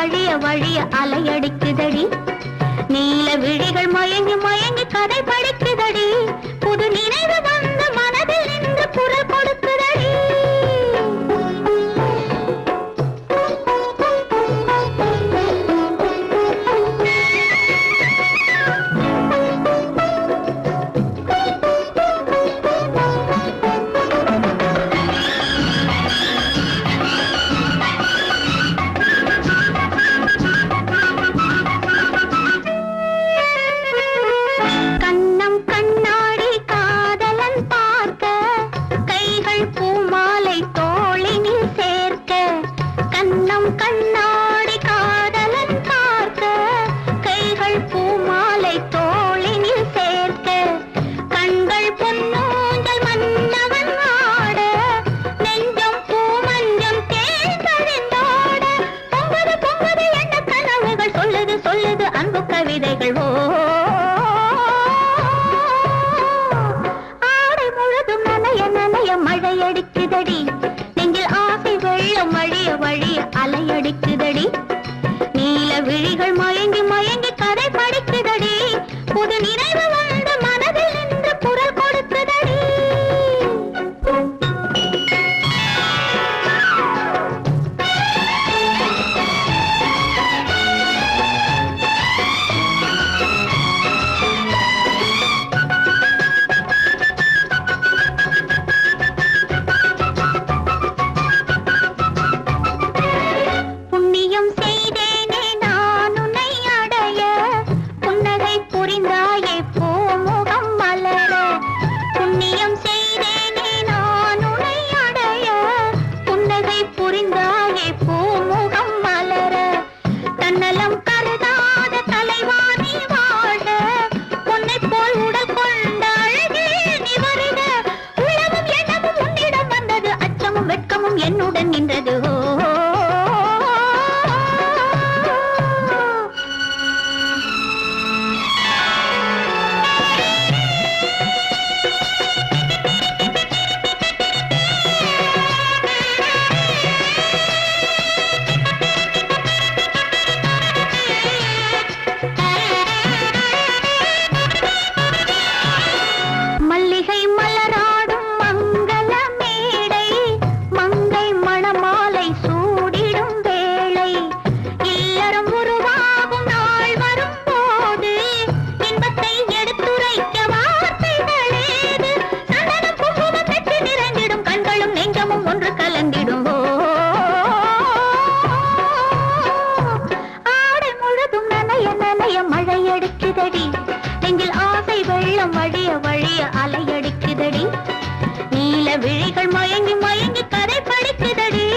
வழிய வழிய அலையடிக்குதடி. நீல விழிகள் மயங்கி மயங்கி கதை விதைகள் என்னுடன் நின்றது அலையடிக்குதடி. நெஞ்சில் ஆசை வெள்ளம் வழிய வழிய அலையடிக்குதடி. நீல விழிகள் மயங்கி மயங்கி கதை படிக்குதடி.